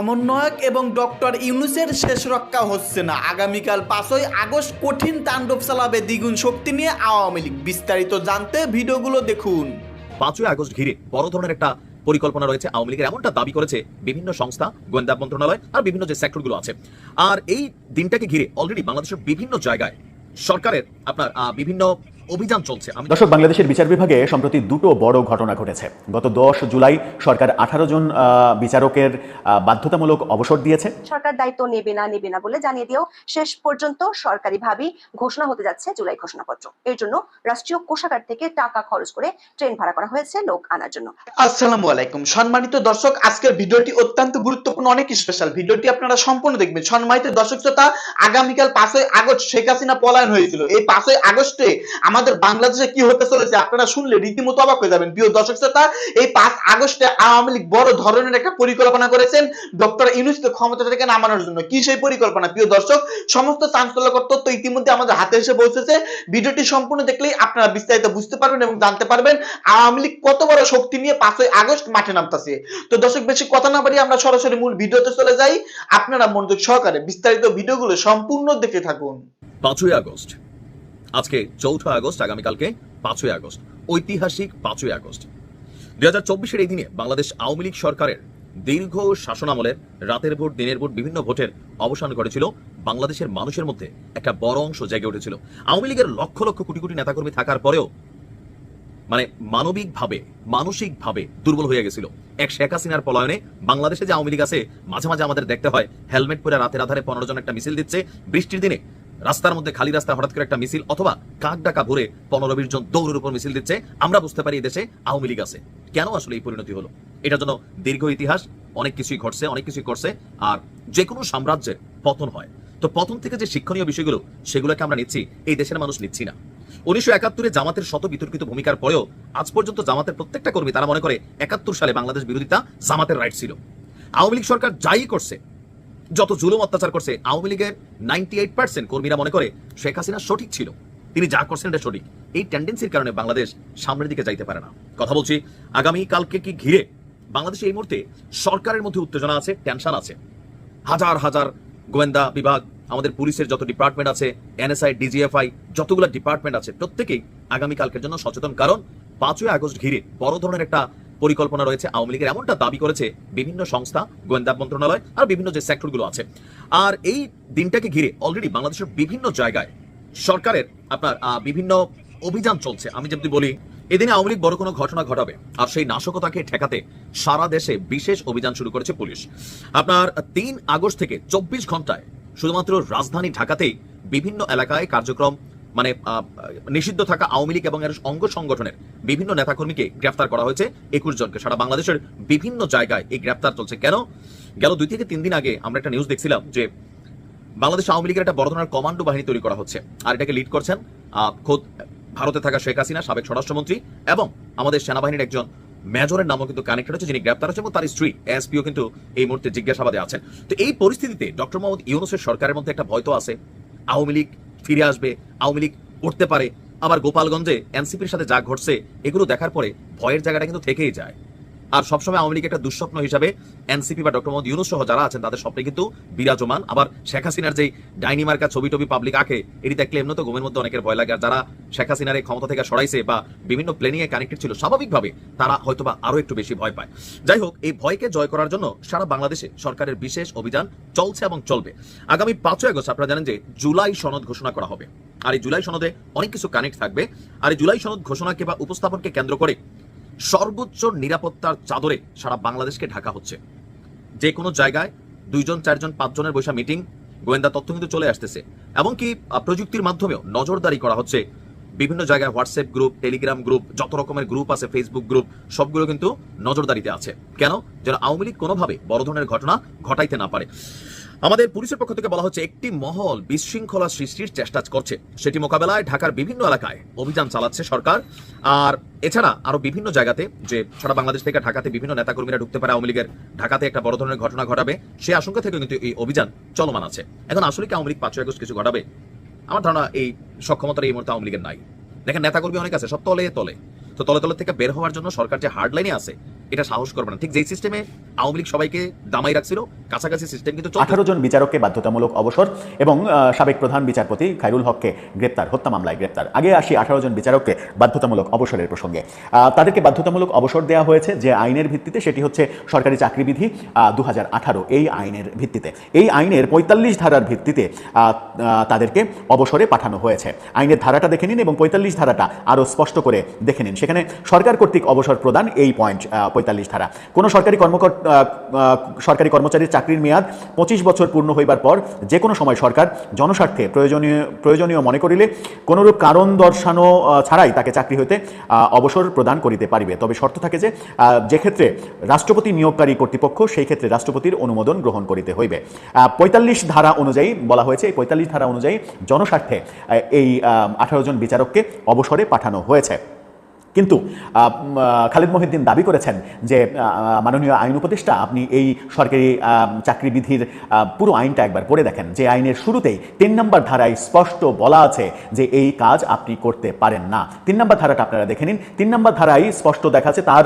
সমন্বয়ক এবং ডক্টর ইউনুসের শেষ রক্ষা হচ্ছে না। আগামীকাল পাঁচই আগস্ট কঠিন তাণ্ডব চালাবে দ্বিগুণ শক্তি নিয়ে আওয়ামী লীগ। বিস্তারিত জানতে ভিডিওগুলো দেখুন। পাঁচই আগস্ট ঘিরে বড় ধরনের একটা পরিকল্পনা রয়েছে আওয়ামী লীগের। এমনটা দাবি করেছে বিভিন্ন সংস্থা, গোয়েন্দা মন্ত্রণালয় আর বিভিন্ন যে সেক্টরগুলো আছে। আর এই দিনটাকে ঘিরে অলরেডি বাংলাদেশের বিভিন্ন জায়গায় সরকারের আপনার বিভিন্ন অভিযান চলছে। আমি দর্শক বাংলাদেশের বিচার বিভাগে সম্প্রতি দুটো বড় ঘটনা ঘটেছে। গত দশ জুলাই সরকার আঠারো জন বিচারকের বাধ্যতামূলক অবসর দিয়েছে। সরকার দায়িত্ব নেবে না নেবে না বলে জানিয়ে দিয়েও শেষ পর্যন্ত সরকারিভাবেই ঘোষণা হতে যাচ্ছে জুলাই ঘোষণাপত্র। এর জন্য রাষ্ট্রীয় কোষাগার থেকে টাকা খরচ করে ট্রেন ভাড়া করা হয়েছে লোক আনার জন্য। আসসালামু আলাইকুম। সম্মানিত দর্শক আজকের ভিডিওটি অত্যন্ত গুরুত্বপূর্ণ অনেক স্পেশাল ভিডিওটি আপনারা সম্পূর্ণ দেখবেন। সম্মানিত দর্শক শ্রোতা আগামীকাল পাঁচই আগস্ট শেখ হাসিনা পলায়ন হয়েছিল। এই পাঁচই আগস্টে আমাদের বাংলাদেশে কি হতে চলেছে আপনারা শুনলে রীতিমতো অবাক হয়ে যাবেন। প্রিয় দর্শক শ্রোতা, এই পাঁচ আগস্টে আওয়ামী লীগ বড় ধরনের একটা পরিকল্পনা করেছেন ডক্টর ইউনুসকে ক্ষমতা থেকে নামানোর জন্য। কি সেই পরিকল্পনা? প্রিয় দর্শক, সমস্ত চাঞ্চল্যকর তথ্য ইতিমধ্যে আমাদের হাতে এসে পৌঁছেছে। ভিডিওটি সম্পূর্ণ দেখলেই আপনারা বিস্তারিত বুঝতে পারবেন এবং জানতে পারবেন আওয়ামী লীগ কত বড় শক্তি নিয়ে পাঁচই আগস্ট মাঠে নামতেছে। তো দর্শক, বেশি কথা না বাড়িয়ে আমরা সরাসরি মূল ভিডিওতে চলে যাই। আপনারা মনোযোগ সহকারে বিস্তারিত ভিডিওগুলো সম্পূর্ণ দেখে থাকুন। পাঁচই আগস্ট আজকে চৌঠা আগস্ট আগামীকালকে পাঁচই আগস্ট, ঐতিহাসিক পাঁচই আগস্ট। দুই হাজার চব্বিশের এই দিনে বাংলাদেশ আওয়ামী লীগ সরকারের দীর্ঘ শাসনামলের রাতের ভোট, দিনের ভোট, বিভিন্ন ভোটের অবসান ঘটেছিল বাংলাদেশের মানুষের মধ্যে একটা বড় অংশ জেগে উঠেছিল। আওয়ামী লীগের লক্ষ লক্ষ কোটি কোটি নেতাকর্মী থাকার পরেও মানে মানবিকভাবে, মানসিকভাবে দুর্বল হয়ে গেছিল। এক শেখ হাসিনার পলায়নে বাংলাদেশে যে আওয়ামী লীগ আছে, মাঝে মাঝে আমাদের দেখতে হয়, হেলমেট পরে রাতের আধারে পনেরো জন একটা মিছিল দিচ্ছে। বৃষ্টির দিনে রাস্তার মধ্যে খালি রাস্তা হঠাৎ করে একটা মিছিল অথবা কাক ডাকা ভরে পনেরো বিশ জন দৌড়ের উপর মিছিল দিচ্ছে, আমরা বুঝতে পারি এই দেশে আওয়ামী লীগ আছে। কেন আসলে এই পরিণতি হলো? এটার জন্য দীর্ঘ ইতিহাস, অনেক কিছুই ঘটছে, অনেক কিছুই করছে, আর যে কোনো সাম্রাজ্যের পতন হয়। তো পতন থেকে যে শিক্ষণীয় বিষয়গুলো, সেগুলোকে আমরা নিচ্ছি, এই দেশের মানুষ নিচ্ছি না। উনিশশো একাত্তরে জামাতের শত বিতর্কিত ভূমিকার পরেও, আজ পর্যন্ত জামাতের প্রত্যেকটা কর্মী তারা মনে করে, একাত্তর সালে বাংলাদেশ বিরোধিতা জামাতের রাইট ছিল। আওয়ামী লীগ সরকার যাই করছে যত জুলুম অত্যাচার করছে, আওয়ামী লীগের নাইনটি এইট পার্সেন্ট কর্মীরা মনে করে শেখ হাসিনা সঠিক ছিল। তিনি যা করছেন এটা সঠিক। এই টেন্ডেন্সির কারণে বাংলাদেশ সামনের দিকে যাইতে পারে না। কথা বলছি, আগামী কালকে কি ঘিরে? বাংলাদেশে এই মুহূর্তে সরকারের মধ্যে উত্তেজনা আছে টেনশন আছে। হাজার হাজার গোয়েন্দা বিভাগ, আমাদের পুলিশের যত ডিপার্টমেন্ট আছে এনএসআই ডিজিএফআই যতগুলো ডিপার্টমেন্ট আছে, প্রত্যেকেই আগামী কালকের জন্য সচেতন। কারণ পাঁচই আগস্ট ঘিরে বড় ধরনের একটা পরিকল্পনা রয়েছে আওয়ামী লীগের। এমনটা দাবি করেছে বিভিন্ন সংস্থা, গোয়েন্দা মন্ত্রণালয় আর বিভিন্ন যে সেক্টরগুলো আছে। আর এই দিনটাকে ঘিরে অলরেডি বাংলাদেশের বিভিন্ন জায়গায় সরকারের আপনার বিভিন্ন অভিযান চলছে। আমি যদি বলি, এদিনে আওয়ামী লীগ বড় কোনো ঘটনা ঘটাবে আর সেই নাশকতাকে ঠেকাতে সারা দেশে বিশেষ অভিযান শুরু করেছে পুলিশ। আপনার, তিন আগস্ট থেকে চব্বিশ ঘন্টায় শুধুমাত্র রাজধানী ঢাকাতেই বিভিন্ন এলাকায় কার্যক্রম মানে নিষিদ্ধ থাকা আওয়ামী লীগ এবং এর অঙ্গ সংগঠনের বিভিন্ন নেতাকর্মীকে গ্রেফতার করা হয়েছে একুশ জনকে। সারা বাংলাদেশের বিভিন্ন জায়গায় এই গ্রেফতার চলছে। কেন? গেল দুই থেকে তিন দিন আগে আমরা একটা নিউজ দেখছিলাম যে, বাংলাদেশ আওয়ামী লীগের একটা বড় ধরনের কমান্ডো বাহিনী তৈরি করা হচ্ছে। আর এটাকে লিড করছেন খোদ, ভারতে থাকা শেখ হাসিনা, সাবেক স্বরাষ্ট্রমন্ত্রী এবং আমাদের সেনাবাহিনীর একজন মেজরের নামও কিন্তু কানেক্টেড হচ্ছে, যিনি গ্রেপ্তার হচ্ছে এবং তার স্ত্রী এসপিও কিন্তু এই মুহূর্তে জিজ্ঞাসাবাদে আছেন। তো এই পরিস্থিতিতে ডক্টর মোহাম্মদ ইউনুসের সরকারের মধ্যে একটা ভয় তো আছে। আওয়ামী লীগ ফিরে আসবে, আওয়ামী লীগ উঠতে পারে। আবার গোপালগঞ্জে এনসিপির সাথে যা ঘটছে, এগুলো দেখার পরে ভয়ের জায়গাটা কিন্তু থেকেই যায়। আর সবসময় আওয়ামী লীগ একটা দুঃস্বপ্ন হিসাবে এনসিপি বা ডক্টর মোহাম্মদ ইউনুস সহ যারা আছেন, তাদের স্বপ্নে কিন্তু বিরাজমান। আবার শেখ হাসিনার যেই ডাইনি মার্কা ছবি টবি পাবলিক আঁকে, এটি দেখলে এমনি তো ঘুমের মধ্যে অনেকের ভয় লাগে। আর যারা শেখ হাসিনার এই ক্ষমতা থেকে সরাইছে বা বিভিন্ন প্লেনিং এ কানেক্টেড ছিল, স্বাভাবিকভাবে তারা হয়তোবা আরও একটু বেশি ভয় পায়। যাই হোক, এই ভয়কে জয় করার জন্য সারা বাংলাদেশে সরকারের বিশেষ অভিযান চলছে এবং চলবে। আগামী পাঁচই আগস্ট আপনারা জানেন যে জুলাই সনদ ঘোষণা করা হবে। আর এই জুলাই সনদে অনেক কিছু কানেক্ট থাকবে। আর এই জুলাই সনদ ঘোষণাকে বা উপস্থাপনকে কেন্দ্র করে সর্বোচ্চ নিরাপত্তার চাদরে সারা বাংলাদেশকে ঢাকা হচ্ছে। যে কোনো জায়গায় দুইজন, চারজন, পাঁচজনের বৈশা মিটিং, গোয়েন্দা তথ্য কিন্তু চলে আসতেছে। এমনকি প্রযুক্তির মাধ্যমেও নজরদারি করা হচ্ছে। বিভিন্ন জায়গায় হোয়াটসঅ্যাপ গ্রুপ, টেলিগ্রাম গ্রুপ, যত রকমের গ্রুপ আছে, ফেসবুক গ্রুপ, সবগুলো কিন্তু নজরদারিতে আছে। কেন? যেন আওয়ামী লীগ কোনোভাবে বড় ধরনের ঘটনা ঘটাইতে না পারে। আমাদের পুলিশের পক্ষ থেকে বলা হচ্ছে, একটি মহল বিশৃঙ্খলা সৃষ্টির চেষ্টা করছে। সেটি মোকাবেলায় ঢাকার বিভিন্ন এলাকায় অভিযান চালাচ্ছে সরকার। আর এছাড়া আরও বিভিন্ন জায়গাতে যে সারা বাংলাদেশ থেকে ঢাকাতে বিভিন্ন নেতাকর্মীরা ঢুকতে পারে আওয়ামী লীগের, ঢাকাতে একটা বড় ধরনের ঘটনা ঘটাবে, সেই আশঙ্কা থেকে কিন্তু এই অভিযান চলমান আছে। এখন আসলে কি আওয়ামী লীগ পাঁচই আগস্ট কিছু ঘটাবে? আমার ধারণা এই সক্ষমতার এই মুহূর্তে আওয়ামী লীগের নাই। দেখেন, নেতাকর্মী অনেক আছে, সব তলে তলে। তো তলে তলে থেকে বের হওয়ার জন্য সরকার যে হার্ড লাইনে আছে এটা সাহস করবে না। ঠিক যেই সিস্টেমে আওয়ামী লীগ সবাইকে দামাই রাখছিল, কাছাকাছি সিস্টেম কিন্তু আঠারো জন বিচারককে বাধ্যতামূলক অবসর এবং সাবেক প্রধান বিচারপতি খাইরুল হককে গ্রেপ্তার, হত্যা মামলায় গ্রেপ্তার। আগে আসি আঠারো জন বিচারককে বাধ্যতামূলক অবসরের প্রসঙ্গে। তাদেরকে বাধ্যতামূলক অবসর দেওয়া হয়েছে যে আইনের ভিত্তিতে, সেটি হচ্ছে সরকারি চাকরিবিধি দু হাজার আঠারো, এই আইনের ভিত্তিতে। এই আইনের পঁয়তাল্লিশ ধারার ভিত্তিতে তাদেরকে অবসরে পাঠানো হয়েছে। আইনের ধারাটা দেখে নিন এবং পঁয়তাল্লিশ ধারাটা আরও স্পষ্ট করে দেখে নিন। সেখানে সরকার কর্তৃক অবসর প্রদান এই পয়েন্ট পঁয়তাল্লিশ ধারা। কোনো সরকারি কর্মকর সরকারি কর্মচারীর চাকরির মেয়াদ পঁচিশ বছর পূর্ণ হইবার পর যে কোনো সময় সরকার জনস্বার্থে প্রয়োজনীয় প্রয়োজনীয় মনে করিলে কোনোরূপ কারণ দর্শানো ছাড়াই তাকে চাকরি হইতে অবসর প্রদান করিতে পারিবে। তবে শর্ত থাকে যে যে ক্ষেত্রে রাষ্ট্রপতি নিয়োগকারী কর্তৃপক্ষ, সেই ক্ষেত্রে রাষ্ট্রপতির অনুমোদন গ্রহণ করিতে হইবে। পঁয়তাল্লিশ ধারা অনুযায়ী বলা হয়েছে, এই পঁয়তাল্লিশ ধারা অনুযায়ী জনস্বার্থে এই আঠারো জন বিচারককে অবসরে পাঠানো হয়েছে। কিন্তু খালিদ মহিউদ্দিন দাবি করেছেন যে মাননীয় আইন উপদেষ্টা আপনি এই সরকারি চাকরিবিধির পুরো আইনটা একবার পড়ে দেখেন। যে আইনের শুরুতেই তিন নম্বর ধারায় স্পষ্ট বলা আছে যে এই কাজ আপনি করতে পারেন না। তিন নম্বর ধারাটা আপনারা দেখে নিন। তিন নম্বর ধারায় স্পষ্ট দেখাচ্ছে তার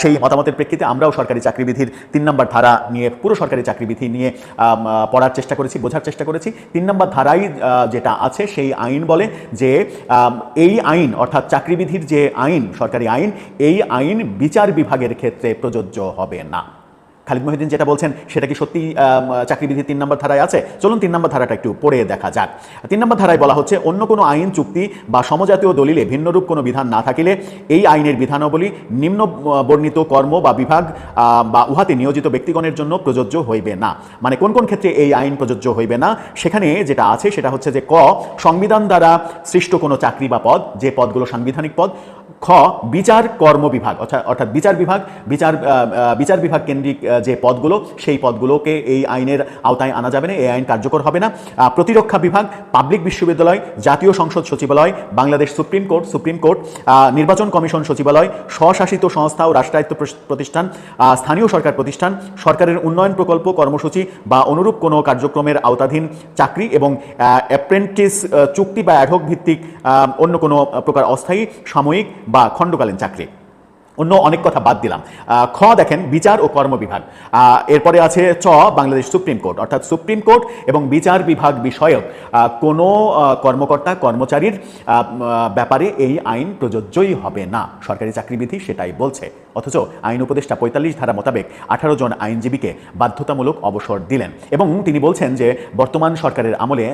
সেই মতামতের প্রেক্ষিতে আমরাও সরকারি চাকরিবিধির তিন নম্বর ধারা নিয়ে, পুরো সরকারি চাকরিবিধি নিয়ে পড়ার চেষ্টা করেছি, বোঝার চেষ্টা করেছি। তিন নম্বর ধারায় যেটা আছে সেই আইন বলে যে এই আইন অর্থাৎ চাকরিবিধির যে আইন সরকারি আইন, এই আইন বিচার বিভাগের ক্ষেত্রে প্রযোজ্য হবে না। খালিদ মহিউদ্দিন যেটা বলছেন, সেটা কি সত্যি চাকরিবিধি তিন নম্বর ধারায় আছে? চলুন তিন নম্বর ধারাটা একটু পড়ে দেখা যাক। তিন নম্বর ধারায় বলা হচ্ছে, অন্য কোনো আইন, চুক্তি বা সমজাতীয় দলিলে ভিন্নরূপ কোনো বিধান না থাকিলে এই আইনের বিধানাবলী নিম্ন বর্ণিত কর্ম বা বিভাগ বা উহাতে নিয়োজিত ব্যক্তিগণের জন্য প্রযোজ্য হইবে না। মানে কোন কোন ক্ষেত্রে এই আইন প্রযোজ্য হইবে না? সেখানে যেটা আছে, সেটা হচ্ছে যে ক, সংবিধান দ্বারা সৃষ্ট কোনো চাকরি বা পদ, যে পদগুলো সাংবিধানিক পদ খ, বিচার কর্ম বিভাগ অর্থাৎ বিচার বিভাগ, বিচার বিচার বিভাগ কেন্দ্রিক যে পদগুলো, সেই পদগুলোকে এই আইনের আওতায় আনা যাবে না, এই আইন কার্যকর হবে না। প্রতিরক্ষা বিভাগ, পাবলিক বিশ্ববিদ্যালয়, জাতীয় সংসদ সচিবালয়, Bangladesh supreme court supreme court নির্বাচন কমিশন সচিবালয়, স্বশাসিত সংস্থা ও রাষ্ট্রায়ত্ত প্রতিষ্ঠান স্থানীয় সরকার প্রতিষ্ঠান, সরকারের উন্নয়ন প্রকল্প, কর্মসূচি বা অনুরূপ কোনো কার্যক্রমের আওতাধীন চাকরি এবং অ্যাপ্রেন্টিস চুক্তি বা অ্যাডহক ভিত্তিক অন্য কোনো প্রকার অস্থায়ী, সাময়িক বা খণ্ডকালীন চাকরি। অন্য অনেক কথা বাদ দিলাম। খ দেখেন, বিচার ও কর্ম বিভাগ। এরপরে আছে চ, বাংলাদেশ সুপ্রিম কোর্ট। অর্থাৎ সুপ্রিম কোর্ট এবং বিচার বিভাগ বিষয়ক কোনো কর্মকর্তা, কর্মচারীর ব্যাপারে এই আইন প্রযোজ্যই হবে না। সরকারি চাকরিবিধি সেটাই বলছে। অথচ আইন উপদেষ্টা পঁয়তাল্লিশ ধারা মোতাবেক আঠারো জন আইনজীবীকে বাধ্যতামূলক অবসর দিলেন এবং তিনি বলছেন যে বর্তমান সরকারের আমলে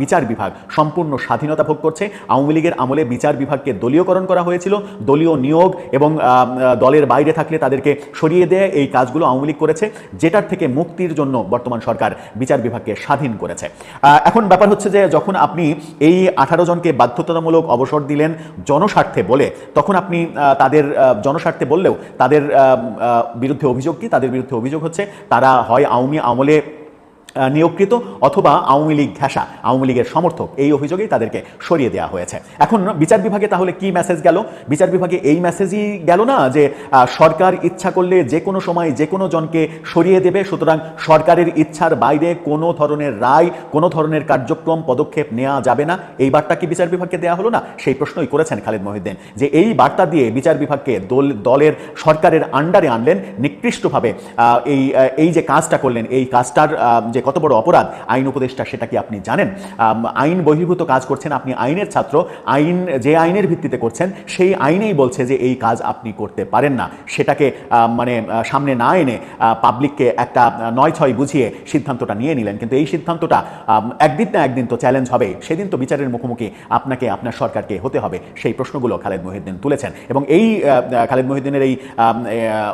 বিচার বিভাগ সম্পূর্ণ স্বাধীনতা ভোগ করছে। আওয়ামী লীগের আমলে বিচার বিভাগকে দলীয়করণ করা হয়েছিল। দলীয় নিয়োগ এবং দলের বাইরে থাকলে তাদেরকে সরিয়ে দেয় এই কাজগুলো আওয়ামী লীগ করেছে, যেটার থেকে মুক্তির জন্য বর্তমান সরকার বিচার বিভাগকে স্বাধীন করেছে। এখন ব্যাপার হচ্ছে যে যখন আপনি এই আঠারো জনকে বাধ্যতামূলক অবসর দিলেন জনস্বার্থে বলে, তখন আপনি তাদের জনস্বার্থে বললেও তাদের বিরুদ্ধে অভিযোগ কি? তাদের বিরুদ্ধে অভিযোগ হচ্ছে তারা হয় আওয়ামী আমলে নিয়োগকৃত অথবা আওয়ামী লীগ ঘেঁষা আওয়ামী লীগের সমর্থক এই অভিযোগেই তাদেরকে সরিয়ে দেওয়া হয়েছে। এখন বিচার বিভাগে তাহলে কি মেসেজ গেল? বিচার বিভাগে এই মেসেজই গেল না যে সরকার ইচ্ছা করলে যে কোনো সময় যে কোনো জনকে সরিয়ে দেবে সুতরাং সরকারের ইচ্ছার বাইরে কোনো ধরনের রায় কোনো ধরনের কার্যক্রম পদক্ষেপ নেওয়া যাবে না। এই বার্তা কি বিচার বিভাগকে দেওয়া হলো না? সেই প্রশ্নই করেছেন খালিদ মহিউদ্দিন যে এই বার্তা দিয়ে বিচার বিভাগকে দল দলের সরকারের আন্ডারে আনলেন নিকৃষ্টভাবে এই এই যে কাজটা করলেন এই কাজটার আহ, যে কত বড় অপরাধ আইন উপদেষ্টা সেটা কি আপনি জানেন? আইন বহির্ভূত কাজ করছেন আপনি আইনের ছাত্র, আইন যে আইনের ভিত্তিতে করছেন সেই আইনেই বলছে যে এই কাজ আপনি করতে পারেন না। সেটাকে মানে সামনে না এনে পাবলিককে একটা নয় ছয় বুঝিয়ে সিদ্ধান্তটা নিয়ে নিলেন। কিন্তু এই সিদ্ধান্তটা একদিন না একদিন তো চ্যালেঞ্জ হবে। সেদিন তো বিচারের মুখোমুখি আপনাকে, আপনার সরকারকে হতে হবে। সেই প্রশ্নগুলো খালেদ মহিউদ্দিন তুলেছেন। এবং এই খালেদ মহিউদ্দিনের এই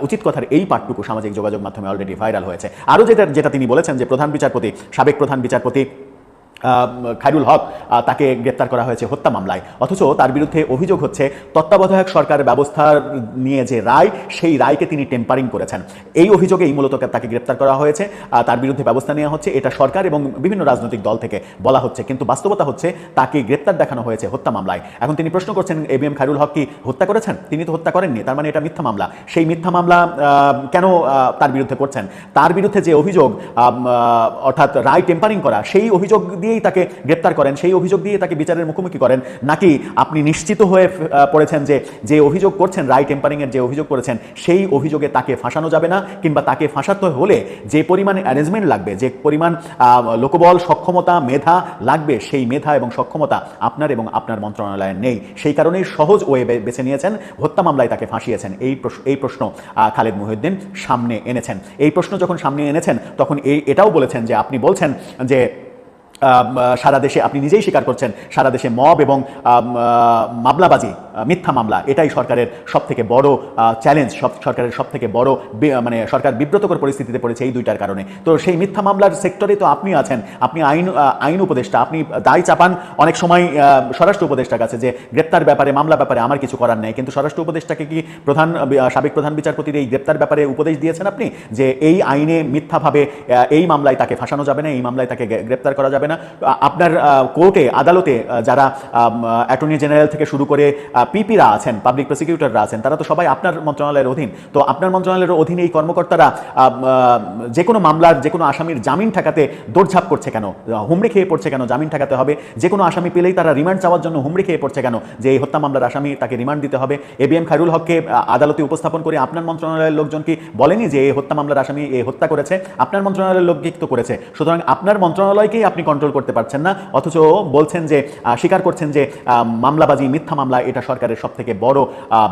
উচিত কথার এই পাঠটুকু সামাজিক যোগাযোগ মাধ্যমে অলরেডি ভাইরাল হয়েছে। আরও যেটা যেটা তিনি বলেছেন যে প্রধান বিচারপতি সাবেক প্রধান বিচারপতি আহ, খায়রুল হক তাকে গ্রেপ্তার করা হয়েছে হত্যা মামলায়। অথচ তার বিরুদ্ধে অভিযোগ হচ্ছে তত্ত্বাবধায়ক সরকার ব্যবস্থার নিয়ে যে রায় সেই রায়কে তিনি টেম্পারিং করেছেন। এই অভিযোগেই মূলত তাকে গ্রেপ্তার করা হয়েছে। তার বিরুদ্ধে ব্যবস্থা নেওয়া হচ্ছে। এটা সরকার এবং বিভিন্ন রাজনৈতিক দল থেকে বলা হচ্ছে। কিন্তু বাস্তবতা হচ্ছে তাকে গ্রেপ্তার দেখানো হয়েছে হত্যা মামলায়। এখন তিনি প্রশ্ন করছেন A B M Khairul Haque কি হত্যা করেছেন? তিনি তো হত্যা করেননি তার মানে এটা মিথ্যা মামলা। সেই মিথ্যা মামলা কেন তার বিরুদ্ধে করছেন? তার বিরুদ্ধে যে অভিযোগ অর্থাৎ রায় টেম্পারিং করা সেই অভিযোগ দিয়েই দিয়েই তাকে গ্রেপ্তার করেন, সেই অভিযোগ দিয়ে তাকে বিচারের মুখোমুখি করেন। নাকি আপনি নিশ্চিত হয়ে পড়েছেন যে যে অভিযোগ করছেন, রায় টেম্পারিংয়ের যে অভিযোগ করেছেন, সেই অভিযোগে তাকে ফাঁসানো যাবে না? কিংবা তাকে ফাঁসাতে হলে যে পরিমাণ অ্যারেঞ্জমেন্ট লাগবে, যে পরিমাণ লোকবল, সক্ষমতা, মেধা লাগবে, সেই মেধা এবং সক্ষমতা আপনার এবং আপনার মন্ত্রণালয়ে নেই। সেই কারণেই সহজ ওয়ে বেছে নিয়েছেন, হত্যা মামলায় তাকে ফাঁসিয়েছেন। এই প্রশ্ন এই প্রশ্ন খালেদ মহিউদ্দিন সামনে এনেছেন। এই প্রশ্ন যখন সামনে এনেছেন, তখন এই এটাও বলেছেন যে, আপনি বলছেন যে সারা দেশে আপনি নিজেই স্বীকার করছেন, সারা দেশে মব এবং মামলাবাজি মিথ্যা মামলা, এটাই সরকারের সব থেকে বড় চ্যালেঞ্জ সব, সরকারের সব থেকে বড় মানে সরকার বিব্রতকর পরিস্থিতিতে পড়েছে এই দুইটার কারণে। তো সেই মিথ্যা মামলার সেক্টরে তো আপনি আছেন, আপনি আইন আইন উপদেষ্টা, আপনি দায় চাপান অনেক সময় স্বরাষ্ট্র উপদেষ্টার কাছে যে গ্রেপ্তার ব্যাপারে মামলা ব্যাপারে আমার কিছু করার নেই, কিন্তু স্বরাষ্ট্র উপদেষ্টাকে কি প্রধান সাবেক প্রধান বিচারপতির এই গ্রেপ্তার ব্যাপারে উপদেশ দিয়েছেন আপনি? যে এই আইনে মিথ্যাভাবে এই মামলায় তাকে ফাঁসানো যাবে না, এই মামলায় তাকে গ্রেপ্তার করা যাবে না। আপনার কোর্টে, আদালতে যারা অ্যাটর্নি জেনারেল থেকে শুরু করে পিপিরা আছেন, পাবলিক প্রসিকিউটররা আছেন, তারা তো সবাই আপনার মন্ত্রণালয়ের অধীন। তো আপনার মন্ত্রণালয়ের অধীনে এই কর্মকর্তারা যে কোনো মামলার, যে কোনো আসামির জামিন ঠেকাতে দৌড়ঝাঁপ করছে কেন? হুমড়ি খেয়ে পড়ছে কেন? জামিন ঠেকাতে হবে। যে কোনো আসামি পেলেই তারা রিমান্ড চাওয়ার জন্য হুমড়ি খেয়ে পড়ছে কেন? যে এই হত্যা মামলার আসামি তাকে রিমান্ড দিতে হবে। এ বি এম খায়রুল হককে আদালতে উপস্থাপন করে আপনার মন্ত্রণালয়ের লোকজন কি বলেনি যে এই হত্যা মামলার আসামি এই হত্যা করেছে? আপনার মন্ত্রণালয়ের লোক তো করেছে। সুতরাং আপনার মন্ত্রণালয়কেই আপনি কন্ট্রোল করতে পারছেন না। অথচ বলছেন যে স্বীকার করছেন যে মামলাবাজি, মিথ্যা মামলা এটা সরকারের সব থেকে বড়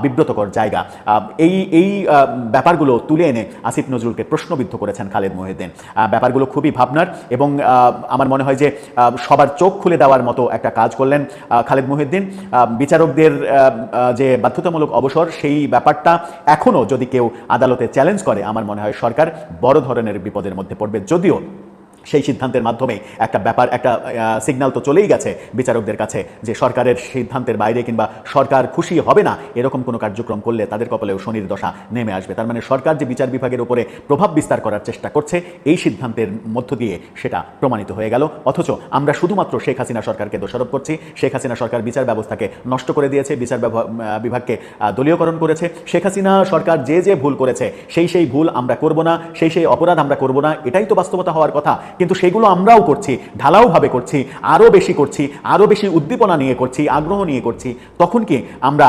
বিব্রতকর জায়গা। এই এই ব্যাপারগুলো তুলে এনে আসিফ নজরুলকে প্রশ্নবিদ্ধ করেছেন খালেদ মহিউদ্দিন। ব্যাপারগুলো খুবই ভাবনার এবং আমার মনে হয় যে সবার চোখ খুলে দেওয়ার মতো একটা কাজ করলেন খালেদ মহিউদ্দিন। বিচারকদের যে বাধ্যতামূলক অবসর, সেই ব্যাপারটা এখনও যদি কেউ আদালতে চ্যালেঞ্জ করে, আমার মনে হয় সরকার বড় ধরনের বিপদের মধ্যে পড়বে। যদিও সেই সিদ্ধান্তের মাধ্যমে একটা ব্যাপার, একটা সিগন্যাল তো চলেই গেছে বিচারকদের কাছে যে সরকারের সিদ্ধান্তের বাইরে কিংবা সরকার খুশি হবে না, এরকম কোনো কার্যক্রম করলে তাদের কপালেও শনির দশা নেমে আসবে। তার মানে সরকার যে বিচার বিভাগের উপরে প্রভাব বিস্তার করার চেষ্টা করছে, এই সিদ্ধান্তের মধ্য দিয়ে সেটা প্রমাণিত হয়ে গেল। অথচ আমরা শুধুমাত্র শেখ হাসিনা সরকারকে দোষারোপ করছি, শেখ হাসিনা সরকার বিচার ব্যবস্থাকে নষ্ট করে দিয়েছে, বিচার বিভাগকে দলীয়করণ করেছে। শেখ হাসিনা সরকার যে যে ভুল করেছে, সেই সেই ভুল আমরা করব না, সেই সেই অপরাধ আমরা করব না, এটাই তো বাস্তবতা হওয়ার কথা। কিন্তু সেগুলো আমরাও করছি, ঢালাওভাবে করছি, আরও বেশি করছি, আরও বেশি উদ্দীপনা নিয়ে করছি, আগ্রহ নিয়ে করছি। তখন কি আমরা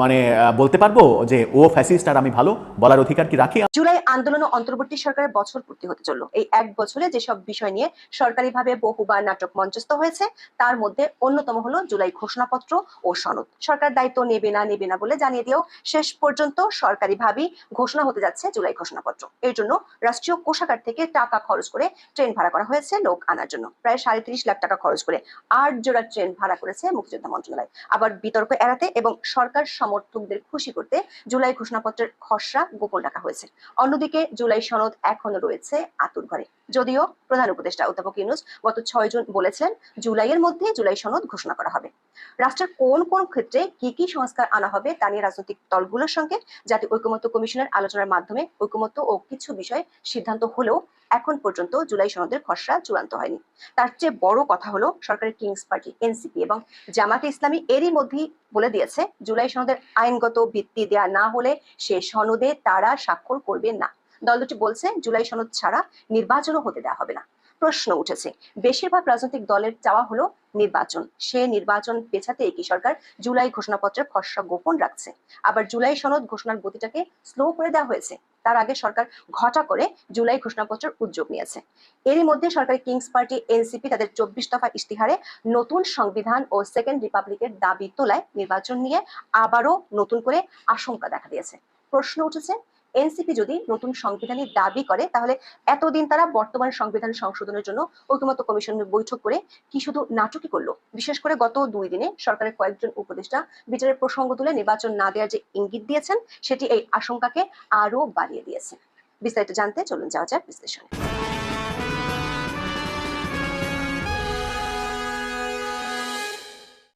মানে বলতে পারব যে, ও ফ্যাসিস্ট আর আমি ভালো? বলার অধিকার কি রাখি? জুলাই আন্দোলন অন্তর্বর্তী সরকারের বছর পূর্তি হতে চলল। এই এক বছরে যেসব বিষয় নিয়ে সরকারিভাবে বহুবার নাটক মঞ্চস্থ হয়েছে, তার মধ্যে অন্যতম হলো জুলাই ঘোষণাপত্র ও সনদ। সরকার দায়িত্ব নেবে না নেবে না বলে জানিয়ে দিয়েও শেষ পর্যন্ত সরকারিভাবেই ঘোষণা হতে যাচ্ছে জুলাই ঘোষণাপত্র। এর জন্য রাষ্ট্রীয় কোষাগার থেকে টাকা খরচ করে ট্রেন ভাড়া করা হয়েছে, লোক আনার জন্য। প্রায় সাড়ে তিরিশ লাখ টাকা খরচ করে আট জোড়া ট্রেন ভাড়া করেছে মুক্তিযোদ্ধা মন্ত্রণালয়। আবার বিতর্ক এড়াতে এবং সরকার সমর্থকদের খুশি করতে জুলাই ঘোষণাপত্রের খসড়া গোপন রাখা হয়েছে। অন্যদিকে জুলাই সনদ এখনও রয়েছে আতুর ঘরে। যদিও প্রধান উপদেষ্টা অধ্যাপক ইউনুস গত ছয় জুন বলেছেন জুলাইয়ের মধ্যে জুলাই সনদ ঘোষণা করা হবে। রাষ্ট্রের কোন কোন ক্ষেত্রে কি কি সংস্কার আনা হবে তা নিয়ে রাজনৈতিক দলগুলোর সঙ্গে জাতীয় ঐকমত্য কমিশনের আলোচনার মাধ্যমে ঐকমত্য ও কিছু বিষয়ে সিদ্ধান্ত হলেও এখন পর্যন্ত জুলাই সনদের খসড়া চূড়ান্ত হয়নি। তার চেয়ে বড় কথা হলো সরকারের কিংস পার্টি এনসিপি এবং জামাতে ইসলামী এরই মধ্যেই বলে দিয়েছে, জুলাই সনদের আইনগত ভিত্তি দেয়া না হলে সে সনদে তারা স্বাক্ষর করবে না। দল দুটি বলছে, জুলাই সনদ ছাড়া নির্বাচনও হতে দেওয়া হবে না। প্রশ্ন উঠেছে। বেশিরভাগ রাজনৈতিক দলের চাওয়া হলো নির্বাচন। সে নির্বাচন পেছাতে একই সরকার জুলাই ঘোষণাপত্রের খসড়া গোপন রাখছে। আবার জুলাই সনদ ঘোষণার গতিটাকে স্লো করে দেওয়া হয়েছে। তার আগে সরকার ঘটা করে জুলাই ঘোষণাপত্রের উদ্যোগ নিয়েছে। এরই মধ্যে সরকারি কিংস পার্টি এনসিপি তাদের চব্বিশ দফা ইশতিহারে নতুন সংবিধান ও সেকেন্ড রিপাবলিকের দাবি তোলায় নির্বাচন নিয়ে আবারও নতুন করে আশঙ্কা দেখা দিয়েছে। প্রশ্ন উঠেছে এনসিপি যদি নতুন সংবিধানের দাবি করে, তাহলে এতদিন তারা বর্তমান সংবিধান সংশোধনের জন্য ঐকমত্য কমিশনের বৈঠক করে কি শুধু নাটকই করল? বিশেষ করে গত দুই দিনে সরকারের কয়েকজন উপদেষ্টা বিচারের প্রসঙ্গ তুলে নির্বাচন না দেওয়ার যে ইঙ্গিত দিয়েছেন, সেটি এই আশঙ্কাকে আরও বাড়িয়ে দিয়েছে। বিস্তারিত জানতে চলুন যাওয়া যাক বিশ্লেষণে।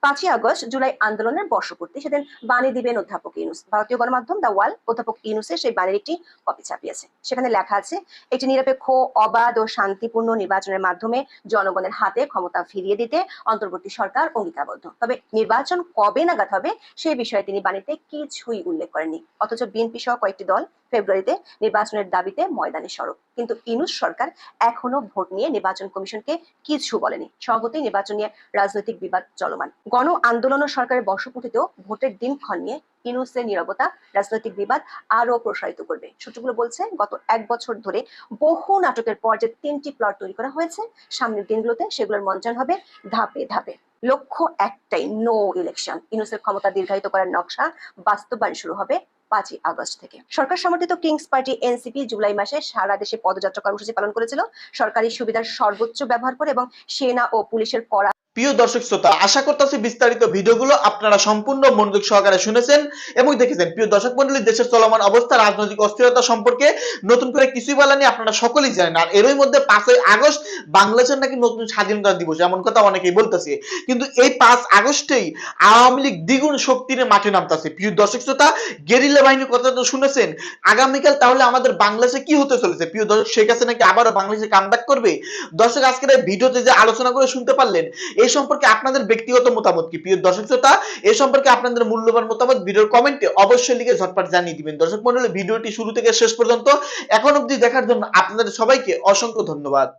পাঁচই আগস্ট জুলাই আন্দোলনের বর্ষপূর্তি। সেদিন বাণী দিবেন অধ্যাপক ইউনুস। ভারতীয় গণমাধ্যম দা ওয়াল অধ্যাপক ইউনুসের সেই বাণীর একটি কপি ছাপিয়েছে। সেখানে লেখা আছে, একটি নিরপেক্ষ, অবাধ ও শান্তিপূর্ণ নির্বাচনের মাধ্যমে জনগণের হাতে ক্ষমতা ফিরিয়ে দিতে অন্তর্বর্তী সরকার অঙ্গীকারবদ্ধ। তবে নির্বাচন কবে নাগাদ হবে সেই বিষয়ে তিনি বাণীতে কিছুই উল্লেখ করেননি। অথচ বিএনপি সহ কয়েকটি দল ফেব্রুয়ারিতে নির্বাচনের দাবিতে ময়দানে সড়ক। কিন্তু ইনুস সরকার এখনও ভোট নিয়ে নির্বাচন কমিশনকে কিছু বলেনি। সভাপতি নির্বাচন নিয়ে রাজনৈতিক বিবাদ চলমান। গণ আন্দোলন ও সরকারের বর্ষপূর্তিতেও ভোটের দিনক্ষণ নিয়ে ইনুসের নীরবতা রাজনৈতিক বিবাদ আরও প্রসারিত করবে। সূত্রগুলো বলছে, গত এক বছর ধরে বহু নাটকের পর যে তিনটি প্লট তৈরি করা হয়েছে, সামনের দিনগুলোতে সেগুলোর মঞ্চায়ন হবে ধাপে ধাপে। লক্ষ্য একটাই নো ইলেকশন ইনুসের ক্ষমতা দীর্ঘায়িত করার নকশা বাস্তবায়ন শুরু হবে পাঁচই আগস্ট থেকে। সরকার সমর্থিত কিংস পার্টি এনসিপি জুলাই মাসে সারা দেশে পদযাত্রা কর্মসূচি পালন করেছিল। সরকারি সুবিধার সর্বোচ্চ ব্যবহার করে এবং সেনা ও পুলিশের কড়া প্রিয় দর্শক শ্রোতা, আশা করতেছি বিস্তারিত ভিডিওগুলো আপনারা সম্পূর্ণ মনোযোগ সহকারে শুনেছেন এবং দেখেছেন। প্রিয় দর্শক মন্ডলী, দেশের চলমান অবস্থা, রাজনৈতিক অস্থিরতা সম্পর্কে নতুন করে কিছুই বলা নেই, আপনারা সকলেই জানেন। আর এরই মধ্যে পাঁচই আগস্ট বাংলাদেশের নাকি নতুন স্বাধীনতা দিবস, এমন কথা অনেকেই বলতেছে। কিন্তু এই পাঁচ আগস্টেই আওয়ামী লীগ দ্বিগুণ শক্তি নিয়ে মাঠে নামতেছে। প্রিয় দর্শক শ্রোতা, গেরিলা বাহিনীর কথা তো শুনেছেন। আগামীকাল তাহলে আমাদের বাংলাদেশে কি হতে চলেছে? প্রিয় দর্শক, শেখ হাসিনা কি আবারও বাংলাদেশে কামব্যাক করবে? দর্শক, আজকের ভিডিওতে যে আলোচনা করে শুনতে পারলেন এই সম্পর্কে আপনাদের ব্যক্তিগত মতামত কি? প্রিয় দর্শক শ্রোতা, এ সম্পর্কে আপনাদের মূল্যবান মতামত ভিডিওর কমেন্টে অবশ্যই লিখে ঝটপট জানিয়ে দিবেন। দর্শক মন্ডলী ভিডিওটি শুরু থেকে শেষ পর্যন্ত এখন অবধি দেখার জন্য আপনাদের সবাইকে অসংখ্য ধন্যবাদ।